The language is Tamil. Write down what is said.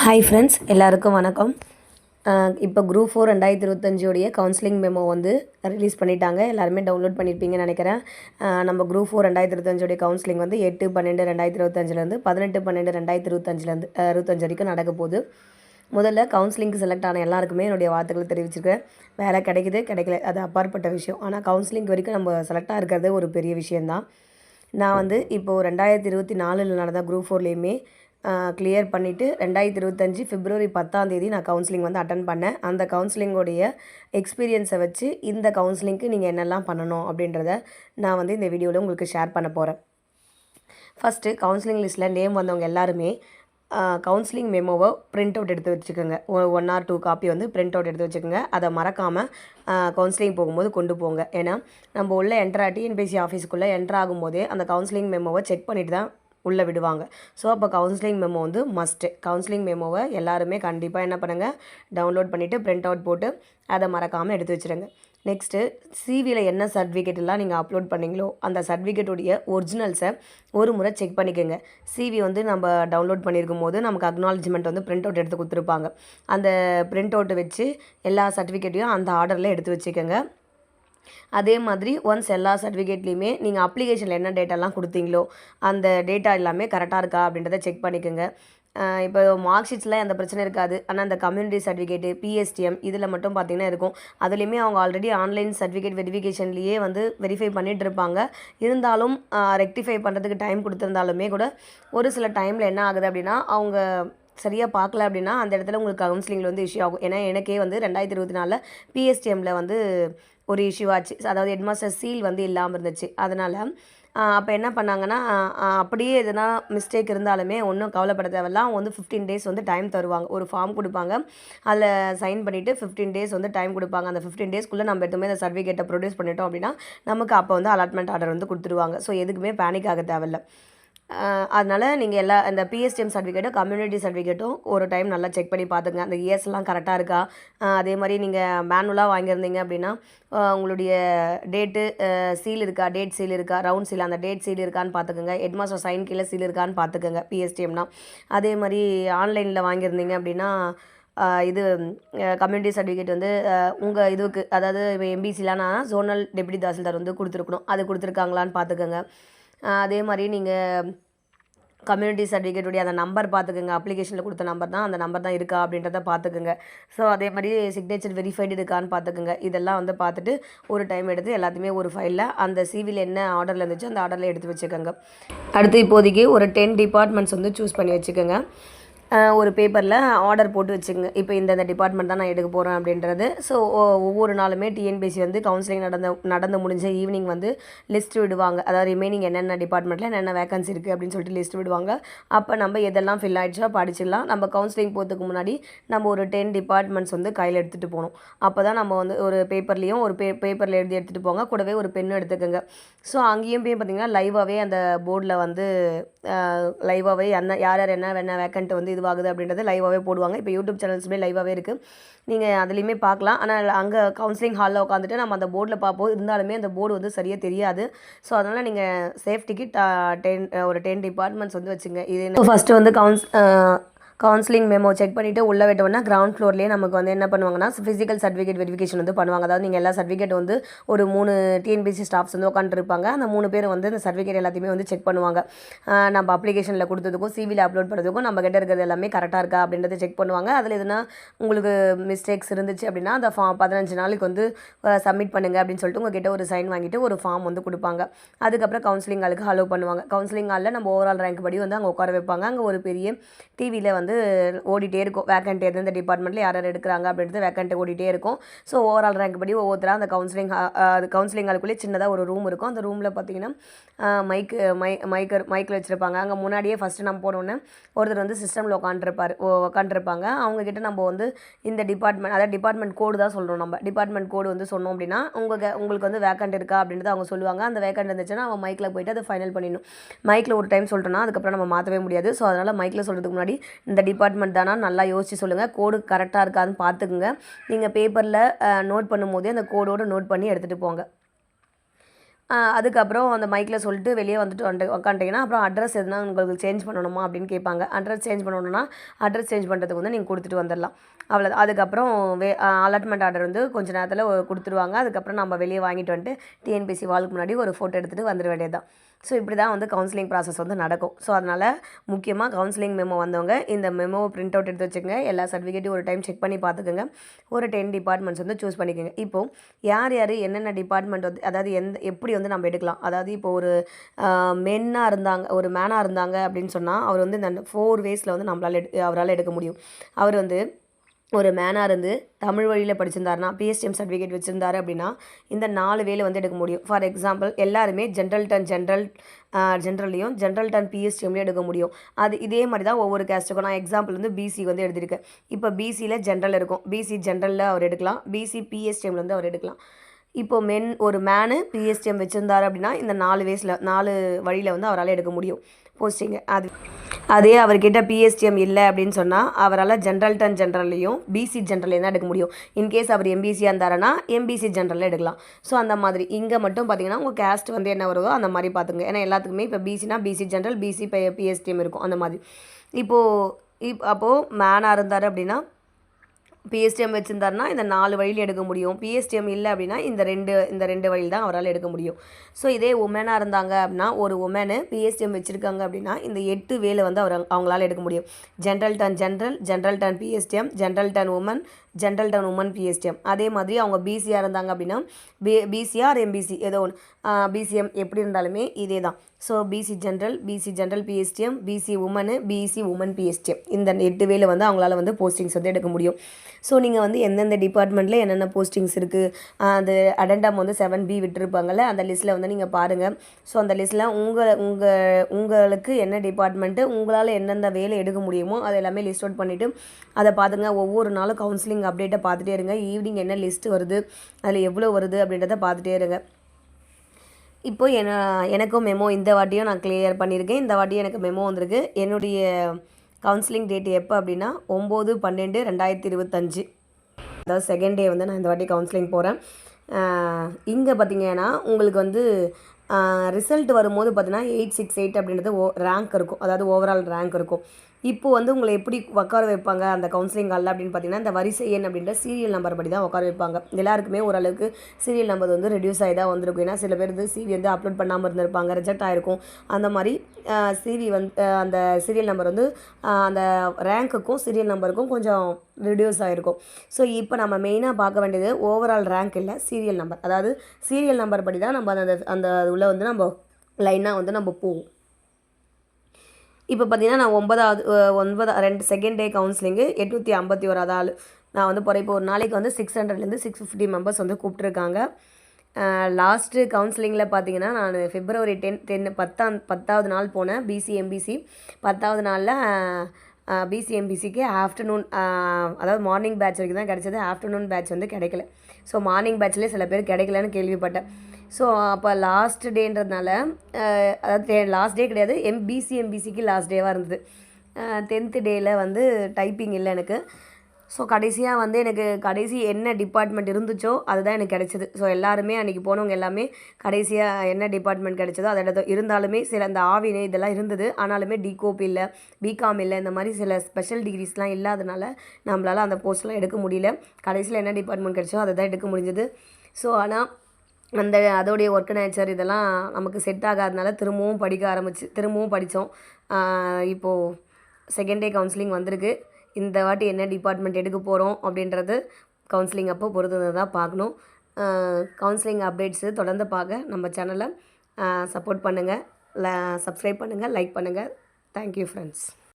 ஹாய் ஃப்ரெண்ட்ஸ் எல்லாருக்கும் வணக்கம். இப்போ குரூப் ஃபோர் ரெண்டாயிரத்தி இருபத்தஞ்சோடைய கவுன்சிலிங் மெமோ வந்து ரிலீஸ் பண்ணிட்டாங்க. எல்லாருமே டவுன்லோட் பண்ணியிருப்பீங்கன்னு நினைக்கிறேன். நம்ம குரூப் ஃபோர் ரெண்டாயிரத்தி இருபத்தஞ்சோடைய கவுன்சிலிங் வந்து எட்டு பன்னெண்டு ரெண்டாயிரத்தி இருபத்தஞ்சிலேருந்து பதினெட்டு பன்னெண்டு ரெண்டாயிரத்தி இருபத்தஞ்சிலேருந்து இருபத்தஞ்சு வரைக்கும் நடக்க போகுது. முதல்ல கவுன்சிலிங்க்கு செலக்ட் ஆன எல்லாருக்குமே என்னுடைய வார்த்தைகளை தெரிவிச்சிருக்கேன். வேலை கிடைக்குது கிடைக்கல அது அப்பாற்பட்ட விஷயம். ஆனால் கவுன்சிலிங் வரைக்கும் நம்ம செலக்டாக இருக்கிறது ஒரு பெரிய விஷயந்தான் நான் வந்து இப்போது ரெண்டாயிரத்தி இருபத்தி நாலில் நடந்த குரூப் ஃபோர்லேயுமே கிளியர் பண்ணிவிட்டு ரெண்டாயிரத்தி இருபத்தஞ்சி பிப்ரவரி பத்தாம் தேதி நான் கவுன்சிலிங் வந்து அட்டன் பண்ணேன். அந்த கவுன்சிலிங்கோடைய எக்ஸ்பீரியன்ஸை வச்சு இந்த கவுன்சிலிங்க்கு நீங்கள் என்னெல்லாம் பண்ணணும் அப்படின்றத நான் வந்து இந்த வீடியோவில் உங்களுக்கு ஷேர் பண்ண போகிறேன் ஃபஸ்ட்டு கவுன்சிலிங் லிஸ்ட்டில் நேம் வந்தவங்க எல்லாருமே கவுன்சிலிங் மெமோவை பிரிண்ட் அவுட் எடுத்து வச்சுக்கோங்க. ஒன் ஆர் டூ காப்பி வந்து பிரிண்ட் அவுட் எடுத்து வச்சுக்கோங்க. அதை மறக்காமல் கவுன்சிலிங் போகும்போது கொண்டு போங்க. ஏன்னா நம்ம உள்ள என்ட்ரா டிஎன்பிசி ஆஃபீஸுக்குள்ளே என்ட்ரு ஆகும்போதே அந்த கவுன்சிலிங் மெமோவை செக் பண்ணிவிட்டு தான் உள்ளே விடுவாங்க. ஸோ அப்போ கவுன்சிலிங் மெமோ வந்து மஸ்ட்டு கவுன்சிலிங் மெமோவை எல்லாருமே கண்டிப்பாக என்ன பண்ணுங்கள் டவுன்லோட் பண்ணிவிட்டு பிரிண்ட் அவுட் போட்டு அதை மறக்காமல் எடுத்து வச்சுருங்க. நெக்ஸ்ட்டு சிவியில் என்ன சர்டிஃபிகேட் எல்லாம் நீங்கள் அப்லோட் பண்ணீங்களோ அந்த சர்டிஃபிகேட்டுடைய ஒரிஜினல்ஸை ஒரு முறை செக் பண்ணிக்கோங்க. சிவி வந்து நம்ம டவுன்லோட் பண்ணியிருக்கும் போது நமக்கு அக்னாலஜ்மெண்ட் வந்து பிரிண்ட் அவுட் எடுத்து கொடுத்துருப்பாங்க. அந்த பிரிண்ட் அவுட்டை வச்சு எல்லா சர்டிஃபிகேட்டையும் அந்த ஆர்டரில் எடுத்து வச்சுக்கோங்க. அதே மாதிரி ஒன்ஸ் எல்லா சர்டிஃபிகேட்லேயுமே நீங்கள் அப்ளிகேஷனில் என்ன டேட்டாலாம் கொடுத்தீங்களோ அந்த டேட்டா எல்லாமே கரெக்டாக இருக்கா அப்படின்றத செக் பண்ணிக்கோங்க. இப்போ மார்க் ஷீட்ஸில் அந்த பிரச்சனை இருக்காது. ஆனால் அந்த கம்யூனிட்டி சர்டிஃபிகேட்டு பிஎஸ்டிஎம் இதில் மட்டும் பார்த்தீங்கன்னா இருக்கும். அதுலேயுமே அவங்க ஆல்ரெடி ஆன்லைன் சர்டிஃபிகேட் வெரிஃபிகேஷன்லேயே வந்து வெரிஃபை பண்ணிகிட்டு இருப்பாங்க. இருந்தாலும் ரெக்டிஃபை பண்ணுறதுக்கு டைம் கொடுத்துருந்தாலுமே கூட ஒரு சில டைமில் என்ன ஆகுது அப்படின்னா அவங்க சரியாக பார்க்கல அப்படின்னா அந்த இடத்துல உங்களுக்கு கவுன்சிலிங்கில் வந்து இஷ்யூ ஆகும். ஏன்னா எனக்கே வந்து ரெண்டாயிரத்தி இருபத்தி நாலில் பிஎஸ்டிஎம்மில் வந்து ஒரு இஷ்யூ ஆச்சு. அதாவது ஹெட்மாஸ்டர் சீல் வந்து இல்லாமல் இருந்துச்சு. அதனால் அப்போ என்ன பண்ணாங்கன்னா அப்படியே எதுனா மிஸ்டேக் இருந்தாலுமே ஒன்றும் கவலைப்பட தேவையில்ல. அவங்க வந்து ஃபிஃப்டீன் டேஸ் வந்து டைம் தருவாங்க. ஒரு ஃபார்ம் கொடுப்பாங்க. அதில் சைன் பண்ணிவிட்டு ஃபிஃப்டீன் டேஸ் வந்து டைம் கொடுப்பாங்க. அந்த ஃபிஃப்டீன் டேஸ்க்குள்ளே நம்ம எதுவுமே அந்த சர்டிஃபிகேட்டை ப்ரொடியூஸ் பண்ணிட்டோம் அப்படின்னா நமக்கு அப்போ வந்து அலாட்மெண்ட் ஆர்டர் வந்து கொடுத்துருவாங்க. ஸோ எதுக்குமே பேனிக் ஆக தேவையில்ல. அதனால் நீங்கள் எல்லா இந்த பிஎஸ்டிஎம் சர்டிஃபிகேட்டும் கம்யூனிட்டி சர்டிஃபிகேட்டும் ஒரு டைம் நல்லா செக் பண்ணி பார்த்துங்க அந்த இயர்ஸ்லாம் கரெக்டாக இருக்கா? அதே மாதிரி நீங்கள் மேனுவலாக வாங்கியிருந்தீங்க அப்படின்னா உங்களுடைய டேட்டு சீல் இருக்கா? டேட் சீல் இருக்கா? ரவுண்ட் சீல் அந்த டேட் சீல் இருக்கான்னு பார்த்துக்கோங்க ஹெட்மாஸ்டர் சைன் கீழே சீல் இருக்கான்னு பார்த்துக்கோங்க பிஎஸ்டிஎம்னா அதே மாதிரி ஆன்லைனில் வாங்கியிருந்தீங்க அப்படின்னா இது கம்யூனிட்டி சர்டிஃபிகேட் வந்து உங்கள் இதுக்கு அதாவது இப்போ எம்பிசிலானா ஜோனல் டெப்டி தாசில்தார் வந்து கொடுத்துருக்கணும். அது கொடுத்துருக்காங்களான்னு பார்த்துக்கோங்க அதே மாதிரி நீங்கள் கம்யூனிட்டி சர்டிஃபிகேட்டுடைய அந்த நம்பர் பார்த்துக்கோங்க. அப்ளிகேஷனில் கொடுத்த நம்பர் தான் அந்த நம்பர் தான் இருக்கா அப்படின்றத பார்த்துக்குங்க. ஸோ அதே மாதிரி சிக்னேச்சர் வெரிஃபைடு இருக்கான்னு பார்த்துக்குங்க. இதெல்லாம் வந்து பார்த்துட்டு ஒரு டைம் எடுத்து எல்லாத்தையுமே ஒரு ஃபைலில் அந்த சிவியில் என்ன ஆர்டரில் இருந்துச்சோ அந்த ஆர்டரில் எடுத்து வச்சுக்கோங்க. அடுத்து இப்போதைக்கு ஒரு டென் டிபார்ட்மெண்ட்ஸ் வந்து சூஸ் பண்ணி வச்சுக்கோங்க. ஒரு பேப்பரில் ஆர்டர் போட்டு வச்சுங்க இப்போ இந்தந்த டிபார்ட்மெண்ட் தான் நான் எடுக்க போகிறேன் அப்படின்றது. ஸோ ஒவ்வொரு நாளுமே டிஎன்பிசி வந்து கவுன்சிலிங் நடந்த நடந்து முடிஞ்ச ஈவினிங் வந்து லிஸ்ட் விடுவாங்க. அதாவது ரிமைனிங் என்னென்ன டிபார்ட்மெண்ட்டில் என்னென்ன வேகன்சி இருக்குது அப்படின்னு சொல்லிட்டு லிஸ்ட் விடுவாங்க. அப்போ நம்ம எதெல்லாம் ஃபில் ஆகிடுச்சோ படிச்சிடலாம். நம்ம கவுன்சிலிங் போகிறதுக்கு முன்னாடி நம்ம ஒரு டென் டிபார்ட்மெண்ட்ஸ் வந்து கையில் எடுத்துகிட்டு போகணும். அப்போ தான் நம்ம வந்து ஒரு பேப்பர்லேயும் ஒரு பே பேப்பரில் எழுதி எடுத்துகிட்டு போங்க. கூடவே ஒரு பென்னு எடுத்துக்கோங்க. ஸோ அங்கேயும் போய் பார்த்தீங்கன்னா லைவாகவே அந்த போர்டில் வந்து லைவாகவே என்ன யார் யார் என்ன என்ன வேக்கண்ட் வந்து இதுவாகுது அப்படின்றது லைவாகவே போடுவாங்க. இப்போ யூடியூப் சேனல்ஸுமே லைவாகவே இருக்குது நீங்கள் அதுலேயுமே பார்க்கலாம். ஆனால் அங்கே கவுன்சிலிங் ஹாலில் உட்காந்துட்டு நம்ம அந்த போர்டில் பார்ப்போம். இருந்தாலுமே அந்த போர்டு வந்து சரியாக தெரியாது. ஸோ அதனால் நீங்கள் சேஃப்டிக்கு டென் ஒரு டென் டிபார்ட்மெண்ட்ஸ் வந்து வச்சுங்க. இது ஃபஸ்ட்டு வந்து கவுன்ஸ் கவுன்சிலிங் மெமோ செக் பண்ணிவிட்டு உள்ளே விட்டோம்னா கிரவுண்ட் ஃப்ளோர்லேயே நமக்கு வந்து என்ன பண்ணுவாங்கன்னா ஃபிசிக்கல் சர்டிஃபிகேட் வெரிஃபிகேஷன் வந்து பண்ணுவாங்க. அதாவது நீங்கள் எல்லா சர்டிஃபிகேட் வந்து ஒரு மூணு டிஎன்பிசி ஸ்டாஃப்ஸ் வந்து உட்காந்துருப்பாங்க அந்த மூணு பேர் வந்து அந்த சர்டிஃபிகேட் எல்லாத்தையுமே வந்து செக் பண்ணுவாங்க. நம்ம அப்ளிகேஷனில் கொடுத்ததுக்கும் சிவியில் அப்லோட் பண்ணுறதுக்கும் நம்ம கிட்ட இருக்கிறது எல்லாமே கரெக்டாக இருக்கா அப்படின்றத செக் பண்ணுவாங்க. அதில் எதுனா உங்களுக்கு மிஸ்டேக்ஸ் இருந்துச்சு அப்படின்னா அந்த ஃபார்ம் பதினஞ்சு நாளைக்கு வந்து சப்மிட் பண்ணுங்க அப்படின்னு சொல்லிட்டு உங்ககிட்ட ஒரு சைன் வாங்கிட்டு ஒரு ஃபார்ம் வந்து கொடுப்பாங்க. அதுக்கப்புறம் கவுன்சிலிங் ஹாலுக்கு அலோவ் பண்ணுவாங்க. கவுன்சிலிங் ஹாலில் நம்ம ஓவரால் ரேங்க் படி வந்து அங்கே உட்கார வைப்பாங்க. அங்கே ஒரு பெரிய டிவியில் வந்து வந்து ஓடிட்டே இருக்கும். வேக்கண்ட் எந்தெந்த டிபார்ட்மெண்ட்டில் யார் யார் எடுக்கிறாங்க அப்படின்றது வேக்கண்ட் ஓடிட்டே இருக்கும். ஸோ ஓவரால் ரேங்க் படி ஒவ்வொருத்தராக அந்த கவுன்சிலிங் அது கவுன்சிலிங் ஆளுக்குள்ளே சின்னதாக ஒரு ரூம் இருக்கும். அந்த ரூமில் பார்த்தீங்கன்னா மைக் மை மைக்கர் மைக்கில் வச்சுருப்பாங்க. அங்கே முன்னாடியே ஃபஸ்ட்டு நம்ம போனோன்னே ஒருத்தர் வந்து சிஸ்டமில் உட்காந்துருப்பார் உட்காந்துருப்பாங்க அவங்கக்கிட்ட நம்ம வந்து இந்த டிபார்ட்மெண்ட் அதாவது டிபார்ட்மெண்ட் கோடு தான் சொல்கிறோம் நம்ம. டிபார்ட்மெண்ட் கோடு வந்து சொன்னோம் அப்படின்னா உங்களுக்கு உங்களுக்கு வந்து வேக்கண்ட் இருக்கா அப்படின்றத அவங்க சொல்லுவாங்க. அந்த வேக்கண்ட் இருந்துச்சுன்னா அவன் மைக்கில் போயிட்டு அதை ஃபைனல் பண்ணிடணும். மைக்கில் ஒரு டைம் சொல்லிட்டோம்னா அதுக்கப்புறம் நம்ம மாற்றவே முடியாது. ஸோ அதனால் மைக்கில் சொல்கிறதுக்கு முன்னாடி இந்த டிபார்ட்மெண்ட் தானா? நல்லா யோசிச்சு சொல்லுங்கள் கோடு கரெக்டாக இருக்காதுன்னு பார்த்துக்குங்க நீங்கள் பேப்பரில் நோட் பண்ணும்போதே அந்த கோடோடு நோட் பண்ணி எடுத்துகிட்டு போங்க. அதுக்கப்புறம் அந்த மைக்கில் சொல்லிட்டு வெளியே வந்துட்டு வந்து உக்காண்டிங்கன்னா அப்புறம் அட்ரஸ் எதுனா உங்களுக்கு சேஞ்ச் பண்ணணுமா அப்படின்னு கேட்பாங்க. அட்ரஸ் சேஞ்ச் பண்ணணும்னா அட்ரஸ் சேஞ்ச் பண்ணுறதுக்கு வந்து நீங்கள் கொடுத்துட்டு வந்துடலாம். அவ்வளோ அதுக்கப்புறம் வே அலாட்மெண்ட் ஆர்டர் வந்து கொஞ்சம் நேரத்தில் கொடுத்துருவாங்க. அதுக்கப்புறம் நம்ம வெளியே வாங்கிட்டு வந்துட்டு டிஎன்பிசி வாளுக்கு முன்னாடி ஒரு ஃபோட்டோ எடுத்துகிட்டு வந்துட வேண்டியது தான் ஸோ இப்படி தான் வந்து கவுன்சிலிங் ப்ராசஸ் வந்து நடக்கும். ஸோ அதனால் முக்கியமாக கவுன்சிலிங் மெமோ வந்தவங்க இந்த மெமோவை பிரிண்ட் அவுட் எடுத்து வச்சுக்கோங்க. எல்லா சர்டிஃபிகேட்டையும் ஒரு டைம் செக் பண்ணி பார்த்துக்கோங்க. ஒரு டென் டிபார்ட்மெண்ட்ஸ் வந்து சூஸ் பண்ணிக்கோங்க. இப்போது யார் யார் என்னென்ன டிபார்ட்மெண்ட் வந்து அதாவது எந்த எப்படி வந்து நம்ம எடுக்கலாம்? அதாவது இப்போ ஒரு மென்னாக இருந்தாங்க ஒரு மேனாக இருந்தாங்க அப்படின்னு சொன்னால் அவர் வந்து இந்த ஃபோர் வேஸில் வந்து நம்மளால் எடு அவரால் எடுக்க முடியும். அவர் வந்து ஒரு மேனாக இருந்து தமிழ் வழியில் படிச்சிருந்தாருன்னா பிஎஸ்டிஎம் சர்டிஃபிகேட் வச்சுருந்தாரு அப்படின்னா இந்த நாலு வேலை வந்து எடுக்க முடியும். ஃபார் எக்ஸாம்பிள் எல்லாருமே ஜென்ரல் டன் ஜென்ரல் ஜென்ரல்லையும் ஜென்ரல் டன் பிஎஸ்டிஎம்லையும் எடுக்க முடியும். அது இதே மாதிரி தான் ஒவ்வொரு கேஸ்ட்டுக்கும் நான் எக்ஸாம்பிள் வந்து பிசி வந்து எடுத்திருக்கேன். இப்போ பிசியில் ஜென்ரல் இருக்கும். பிசி ஜென்ரலில் அவர் எடுக்கலாம். பிசி பிஎஸ்டிஎம்ல வந்து அவர் எடுக்கலாம். இப்போ மென் ஒரு மேனு பிஎஸ்டிஎம் வச்சுருந்தாரு அப்படின்னா இந்த நாலு வயசில் நாலு வழியில் வந்து அவரால் எடுக்க முடியும். போஸ்டிங்கு அது அதே அவர்கிட்ட பிஎஸ்டிஎம் இல்லை அப்படின்னு சொன்னால் அவரால் ஜென்ரல் டன் ஜென்ரல்லையும் பிசி ஜென்ரல்லையும் தான் எடுக்க முடியும். இன்கேஸ் அவர் எம்பிசியாக இருந்தாருன்னா எம்பிசி ஜென்ரலில் எடுக்கலாம். ஸோ அந்த மாதிரி. இங்கே மட்டும் பார்த்தீங்கன்னா உங்கள் கேஸ்ட் வந்து என்ன வருதோ அந்த மாதிரி பார்த்துங்க ஏன்னா எல்லாத்துக்குமே இப்போ பிசினா பிசி ஜென்ரல் பிசி பிஎஸ்டிஎம் இருக்கும். அந்த மாதிரி. இப்போது இப் அப்போது மேனாக இருந்தார் அப்படின்னா பிஎஸ்டிஎம் வச்சுருந்தாருனா இந்த நாலு வழியில் எடுக்க முடியும். பிஎஸ்டிஎம் இல்லை அப்படின்னா இந்த ரெண்டு இந்த ரெண்டு வழியில் தான் அவரால் எடுக்க முடியும். ஸோ இதே உமனாக இருந்தாங்க அப்படின்னா ஒரு உமனு பிஎஸ்டிஎம் வச்சுருக்காங்க அப்படின்னா இந்த எட்டு வேலை வந்து அவர் அவங்களால எடுக்க முடியும். General turn general general turn PSTM general turn woman general turn woman PSTM அதே மாதிரி அவங்க பிசியாக இருந்தாங்க அப்படின்னா பி பிசிஆர் எம்பிசி ஏதோ ஒன்று பிசிஎம் எப்படி இருந்தாலுமே இதே தான் so BC general BC general PSTM BC woman BC woman PSTM இந்த எட்டு வேலை வந்து அவங்களால வந்து போஸ்டிங்ஸ் வந்து எடுக்க முடியும். ஸோ நீங்கள் வந்து எந்தெந்த டிபார்ட்மெண்ட்டில் என்னென்ன போஸ்டிங்ஸ் இருக்குது அது அடெண்டம் வந்து செவன் பி விட்டுருப்பாங்கள்ல அந்த லிஸ்ட்டில் வந்து நீங்கள் பாருங்கள் ஸோ அந்த லிஸ்ட்டில் உங்கள் உங்கள் உங்களுக்கு என்ன டிபார்ட்மெண்ட்டு உங்களால் எந்தெந்த வேலை எடுக்க முடியுமோ அதை எல்லாமே லிஸ்ட் அவுட் பண்ணிவிட்டு அதை பார்த்துங்க ஒவ்வொரு நாளும் கவுன்சிலிங் அப்டேட்டை பார்த்துட்டே இருங்க. ஈவினிங் என்ன லிஸ்ட்டு வருது? அதில் எவ்வளோ வருது அப்படின்றத பார்த்துட்டே இருங்க. இப்போ என்ன எனக்கும் மெமோ இந்த வாட்டியும் நான் கிளியர் பண்ணியிருக்கேன். இந்த வாட்டியும் எனக்கு மெமோ வந்திருக்கு. என்னுடைய கவுன்சிலிங் டேட் எப்போ அப்படின்னா ஒம்பது பன்னெண்டு ரெண்டாயிரத்தி இருபத்தஞ்சு. அதாவது செகண்ட் டே வந்து நான் இந்த வாட்டி கவுன்சிலிங் போகிறேன் இங்கே பார்த்தீங்கன்னா உங்களுக்கு வந்து ரிசல்ட் வரும்போது பார்த்தீங்கன்னா எயிட் சிக்ஸ் எயிட் அப்படின்றது ஓ ரேங்க் இருக்கும். அதாவது ஓவரால் ரேங்க் இருக்கும். இப்போ வந்து உங்களை எப்படி உட்கார வைப்பாங்க? அந்த கவுன்சிலிங் காலில் அப்படின்னு பார்த்தீங்கன்னா இந்த வரிசை எண் அப்படின்ற சீரியல் நம்பர் படி தான் உட்கார வைப்பாங்க எல்லாருக்குமே ஓரளவுக்கு சீரியல் நம்பர் வந்து ரெடியூஸ் ஆகி தான் வந்திருக்கும். ஏன்னா சில பேர் வந்து சிவி வந்து அப்லோட் பண்ணாமல் இருந்திருப்பாங்க ரிஜெக்ட் ஆகிருக்கும் அந்த மாதிரி சிவி வந்து அந்த சீரியல் நம்பர் வந்து அந்த ரேங்க்குக்கும் சீரியல் நம்பருக்கும் கொஞ்சம் ரிடியூஸ் ஆகிருக்கும் ஸோ இப்போ நம்ம மெயினாக பார்க்க வேண்டியது ஓவரால் ரேங்க் இல்லை சீரியல் நம்பர் அதாவது சீரியல் நம்பர் படி தான் நம்ம அந்த அந்த உள்ளே வந்து நம்ம லைனாக வந்து நம்ம போவோம். இப்போ பார்த்தீங்கன்னா நான் ஒன்பதாவது ஒன்பதா ரெண்டு செகண்ட் டே கவுன்சிலிங்கு எட்நூற்றி ஐம்பத்தி ஓராது ஆள். நான் வந்து போகிறேன் இப்போ ஒரு நாளைக்கு வந்து சிக்ஸ் ஹண்ட்ரட்லேருந்து சிக்ஸ் ஃபிஃப்டி மெம்பர்ஸ் வந்து கூப்பிட்ருக்காங்க லாஸ்ட்டு கவுன்சிலிங்கில் பார்த்தீங்கன்னா நான் ஃபிப்ரவரி டென் டென் பத்தாம் பத்தாவது நாள் போனேன். பிசி எம்பிசி பத்தாவது நாளில் பிசிஎம்பிசிக்கு ஆஃப்டர்நூன் அதாவது மார்னிங் பேட்ச் வரைக்கும் தான் கிடச்சது. ஆஃப்டர்நூன் பேட்ச் வந்து கிடைக்கல. ஸோ மார்னிங் பேட்ச்லேயே சில பேர் கிடைக்கலன்னு கேள்விப்பட்டேன். ஸோ அப்போ லாஸ்ட் டேன்றதுனால அதாவது லாஸ்ட் டே கிடையாது எம் பிசிஎம்பிசிக்கு லாஸ்ட் டேவாக இருந்தது. டென்த்து டேயில் வந்து டைப்பிங் இல்லை எனக்கு. ஸோ கடைசியாக வந்து எனக்கு கடைசி என்ன டிபார்ட்மெண்ட் இருந்துச்சோ அதுதான் எனக்கு கிடச்சிது. ஸோ எல்லாருமே அன்றைக்கி போனவங்க எல்லாமே கடைசியாக என்ன டிபார்ட்மெண்ட் கிடச்சதோ அதை இருந்தாலுமே சில அந்த ஆவினை இதெல்லாம் இருந்தது. ஆனாலுமே டிகோப் இல்லை பிகாம் இல்லை இந்த மாதிரி சில ஸ்பெஷல் டிகிரிஸ்லாம் இல்லாதனால நம்மளால் அந்த போஸ்ட்லாம் எடுக்க முடியல. கடைசியில் என்ன டிபார்ட்மெண்ட் கிடச்சோ அதை தான் எடுக்க முடிஞ்சது. ஸோ ஆனால் அந்த அதோடைய ஒர்க் நேச்சர் இதெல்லாம் நமக்கு செட் ஆகாதனால திரும்பவும் படிக்க ஆரம்பிச்சு திரும்பவும் படித்தோம் இப்போது செகண்ட் டே கவுன்சிலிங் வந்திருக்கு. இந்த வாட்டி என்ன டிபார்ட்மெண்ட் எடுக்க போகிறோம் அப்படின்றது கவுன்சிலிங் அப்போ பொறுத்து தான் பார்க்கணும். கவுன்சிலிங் அப்டேட்ஸு தொடர்ந்து பார்க்க நம்ம சேனலை சப்போர்ட் பண்ணுங்கள் ல சப்ஸ்கிரைப் பண்ணுங்கள் லைக் பண்ணுங்கள் தேங்க்யூ ஃப்ரெண்ட்ஸ்